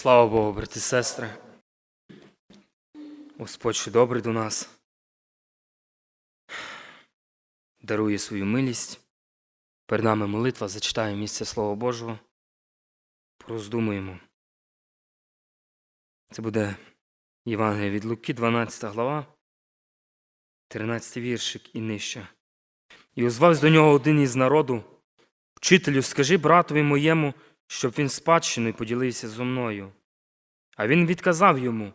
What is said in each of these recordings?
Слава Богу, брати і сестри. Господь ще добрий до нас. Дарує свою милість. Перед нами молитва, зачитаємо місце Слова Божого. Пороздумуємо. Це буде Євангелія від Луки, 12 глава, 13 віршик і нижче. І озвався до нього один із народу. Вчителю, скажи братові моєму, щоб він спадщиною поділився зо мною. А він відказав йому: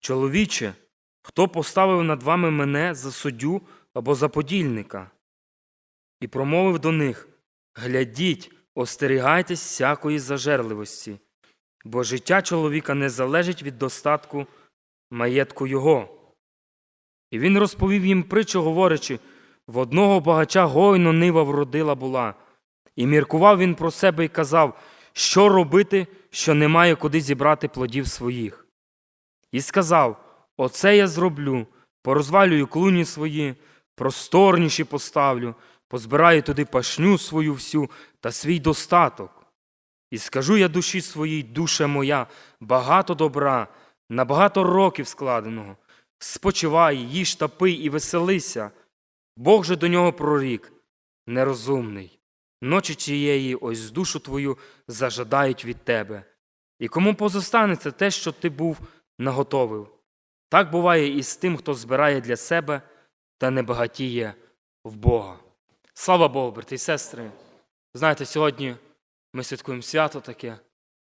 Чоловіче, хто поставив над вами мене за суддю або за подільника? І промовив до них: Глядіть, остерігайтесь всякої зажерливості, бо життя чоловіка не залежить від достатку маєтку його. І він розповів їм притчу, говорячи, в одного багача гойно нива вродила була. І міркував він про себе і казав, що робити, що немає куди зібрати плодів своїх. І сказав: Оце я зроблю, порозвалюю клуні свої, просторніші поставлю, позбираю туди пашню свою всю та свій достаток. І скажу я душі своїй, душе моя, багато добра, на багато років складеного. Спочивай, їж та пий і веселися. Бог же до нього прорік, нерозумний. Ночі чиєї ось душу твою зажадають від тебе. І кому позостанеться те, що ти був наготовив. Так буває і з тим, хто збирає для себе та не багатіє в Бога. Слава Богу, брати і сестри! Знаєте, сьогодні ми святкуємо свято таке,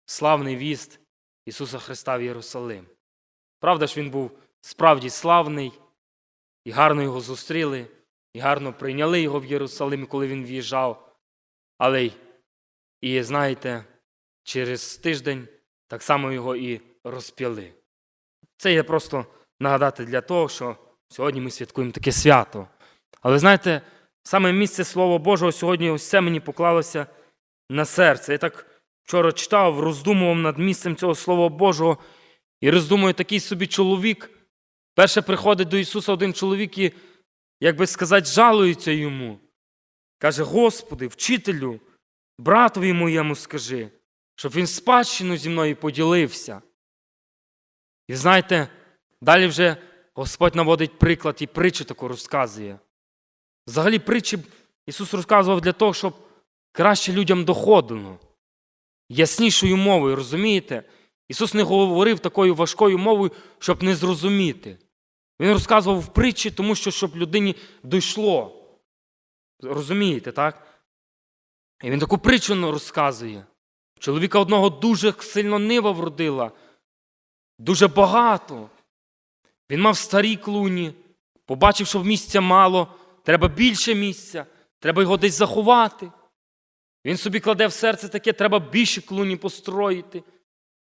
славний віст Ісуса Христа в Єрусалим. Правда ж, Він був справді славний, і гарно його зустріли, і гарно прийняли його в Єрусалимі, коли він в'їжджав. Але і знаєте, через тиждень так само його і розп'яли. Це є просто нагадати для того, що сьогодні ми святкуємо таке свято. Але знаєте, саме місце Слова Божого сьогодні ось це мені поклалося на серце. Я так вчора читав, роздумував над місцем цього Слова Божого і роздумую, такий собі чоловік. Перше приходить до Ісуса один чоловік і, як би сказати, жалується йому. Каже: Господи, вчителю, братові моєму скажи, щоб він спадщину зі мною поділився. І знаєте, далі вже Господь наводить приклад і притчу таку розказує. Взагалі, притчі Ісус розказував для того, щоб краще людям доходило. Яснішою мовою, розумієте? Ісус не говорив такою важкою мовою, щоб не зрозуміти. Він розказував в притчі, тому що щоб людині дійшло. Розумієте, так? І він таку притчу ну, розказує. Чоловіка одного дуже сильно нива вродила, дуже багато. Він мав старі клуні, побачив, що місця мало, треба більше місця, треба його десь заховати. Він собі кладе в серце таке, треба більше клуні построїти.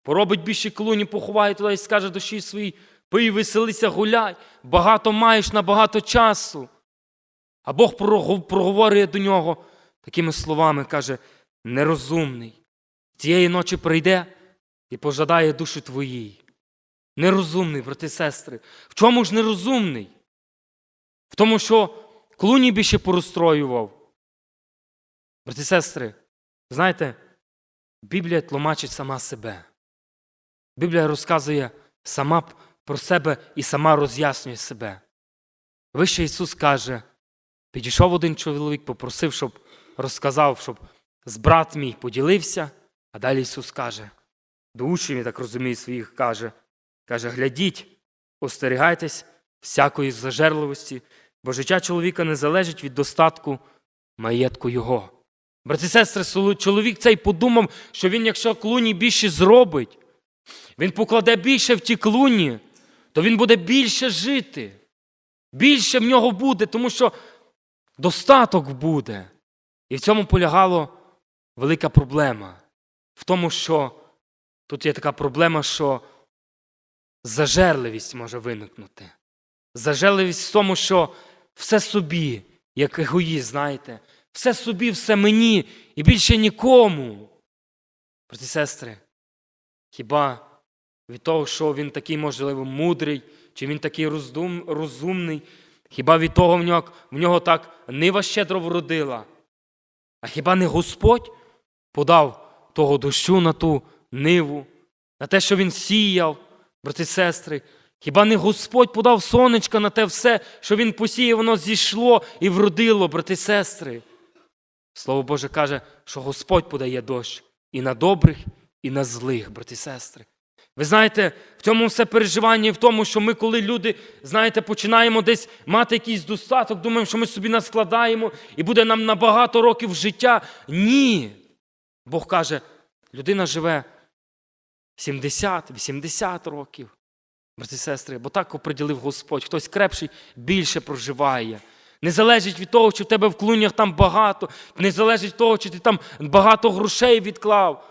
Поробить більше клуні, поховає туди і скаже душі своїй, пий, веселися, гуляй, багато маєш на багато часу. А Бог проговорює до нього такими словами, каже, нерозумний. Цієї ночі прийде і пожадає душу твоїй. Нерозумний, брати і сестри. В чому ж нерозумний? В тому, що клуні більше порозстроював. Брати і сестри, знаєте, Біблія тлумачить сама себе. Біблія розказує сама про себе і сама роз'яснює себе. Вище Ісус каже, підійшов один чоловік, попросив, щоб розказав, щоб з брат мій поділився, а далі Ісус каже, до учнів, я так розумію, своїх каже, каже, глядіть, остерігайтесь всякої зажерливості, бо життя чоловіка не залежить від достатку маєтку Його. Брати сестри, чоловік цей подумав, що він, якщо клуні більше зробить, він покладе більше в ті клуні, то він буде більше жити. Більше в нього буде, тому що достаток буде. І в цьому полягала велика проблема. В тому, що тут є така проблема, що зажерливість може виникнути. Зажерливість в тому, що все собі, як егоїст, знаєте, все собі, все мені і більше нікому. Проти сестри, хіба від того, що він такий, можливо, мудрий, чи він такий роздум, розумний, хіба від того в нього, в нього так нива щедро вродила? А хіба не Господь подав того дощу на ту ниву, на те, що він сіяв, брати і сестри. Хіба не Господь подав сонечко на те все, що він посіяв, воно зійшло і вродило, брати і сестри. Слово Боже каже, що Господь подає дощ і на добрих, і на злих, брати і сестри. Ви знаєте, в цьому все переживання в тому, що ми, коли люди, знаєте, починаємо десь мати якийсь достаток, думаємо, що ми собі наскладаємо і буде нам на багато років життя. Ні. Бог каже, людина живе 70-80 років. Брати і сестри, бо так оприділив Господь. Хтось крепший більше проживає. Не залежить від того, чи в тебе в клунях там багато, не залежить від того, чи ти там багато грошей відклав.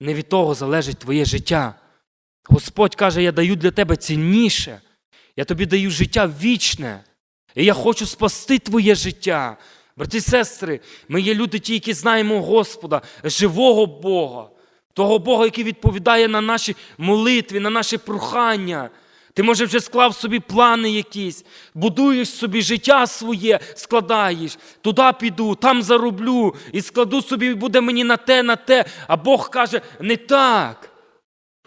Не від того залежить твоє життя. Господь каже, я даю для тебе цінніше. Я тобі даю життя вічне. І я хочу спасти твоє життя. Брати і сестри, ми є люди, ті, які знаємо Господа, живого Бога, того Бога, який відповідає на наші молитви, на наші прохання. Ти, може, вже склав собі плани якісь, будуєш собі життя своє, складаєш. Туди піду, там зароблю, і складу собі, і буде мені на те, на те. А Бог каже, не так.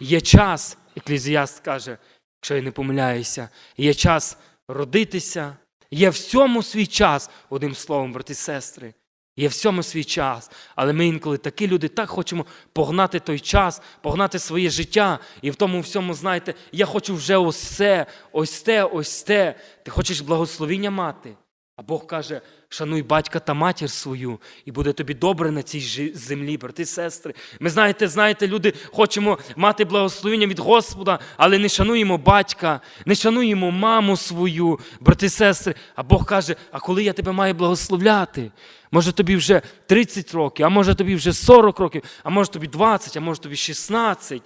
Є час, еклезіаст каже, якщо я не помиляюся, є час родитися, є всьому свій час, одним словом, брати сестри. Є всьому свій час, але ми інколи такі люди так хочемо погнати той час, погнати своє життя. І в тому всьому, знаєте, я хочу вже ось це, ось те, ось те. Ти хочеш благословіння мати. А Бог каже: шануй батька та матір свою, і буде тобі добре на цій землі, брати сестри. Ми знаєте, знаєте, люди хочемо мати благословення від Господа, але не шануємо батька, не шануємо маму свою, брати сестри. А Бог каже: а коли я тебе маю благословляти? Може тобі вже 30 років, а може тобі вже 40 років, а може тобі 20, а може тобі 16.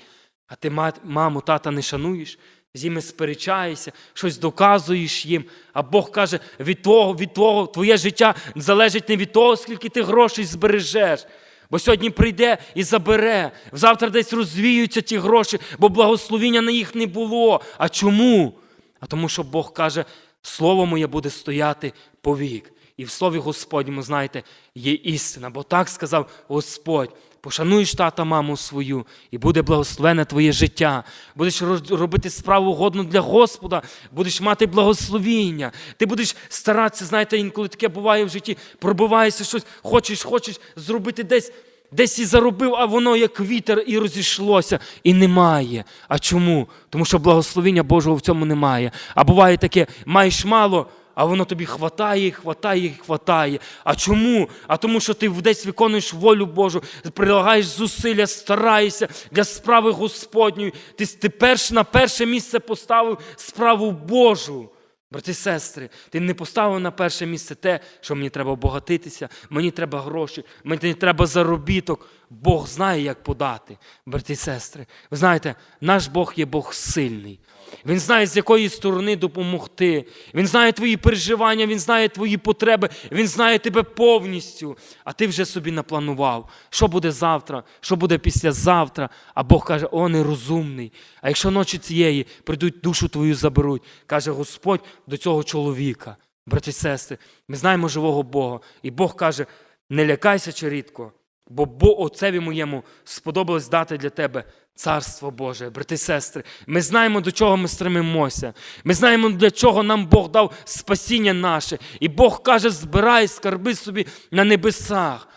А ти маму, тата не шануєш, з ними сперечаєшся, щось доказуєш їм. А Бог каже, від того, від того, твоє життя залежить не від того, скільки ти грошей збережеш. Бо сьогодні прийде і забере, завтра десь розвіються ті гроші, бо благословіння на їх не було. А чому? А тому, що Бог каже, слово моє буде стояти повік. І в слові Господньому, знаєте, є істина, бо так сказав Господь. Пошануєш тата, маму свою, і буде благословене твоє життя. Будеш робити справу годну для Господа, будеш мати благословіння. Ти будеш старатися, знаєте, інколи таке буває в житті, пробиваєшся щось, хочеш, хочеш зробити десь. Десь і заробив, а воно як вітер і розійшлося, і немає. А чому? Тому що благословіння Божого в цьому немає. А буває таке, маєш мало, а воно тобі хватає, хватає, хватає. А чому? А тому, що ти десь виконуєш волю Божу, прилагаєш зусилля, стараєшся для справи Господньої. Ти, ти перш, на перше місце поставив справу Божу. Брати і сестри, ти не поставив на перше місце те, що мені треба обогатитися, мені треба гроші, мені треба заробіток. Бог знає, як подати. Брати і сестри, ви знаєте, наш Бог є Бог сильний. Він знає, з якої сторони допомогти. Він знає твої переживання, він знає твої потреби, він знає тебе повністю. А ти вже собі напланував, що буде завтра, що буде післязавтра. А Бог каже: о, нерозумний. А якщо ночі цієї прийдуть душу твою заберуть, каже Господь до цього чоловіка. Брати і сестри, ми знаємо живого Бога. І Бог каже: не лякайся чарітко, бо Бо Отцеві моєму сподобалось дати для тебе царство Боже, брати і сестри. Ми знаємо, до чого ми стремимося. Ми знаємо, для чого нам Бог дав спасіння наше. І Бог каже: збирай скарби собі на небесах,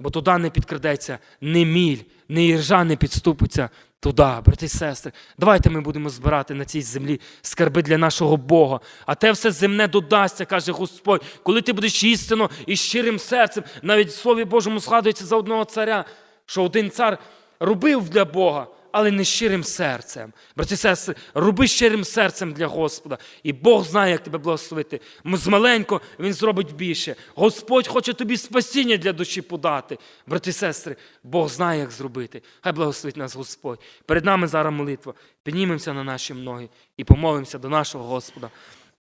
бо туди не підкрадеться ні міль, ні іржа не підступиться. Туди, брати і сестри, давайте ми будемо збирати на цій землі скарби для нашого Бога. А те все земне додасться, каже Господь, коли ти будеш істинно і щирим серцем, навіть в Слові Божому згадується за одного царя, що один цар робив для Бога, але не щирим серцем. Брати і сестри, роби щирим серцем для Господа. І Бог знає, як тебе благословити. З маленько Він зробить більше. Господь хоче тобі спасіння для душі подати. Брати сестри, Бог знає, як зробити. Хай благословить нас Господь. Перед нами зараз молитва. Піднімемося на наші ноги і помолимося до нашого Господа.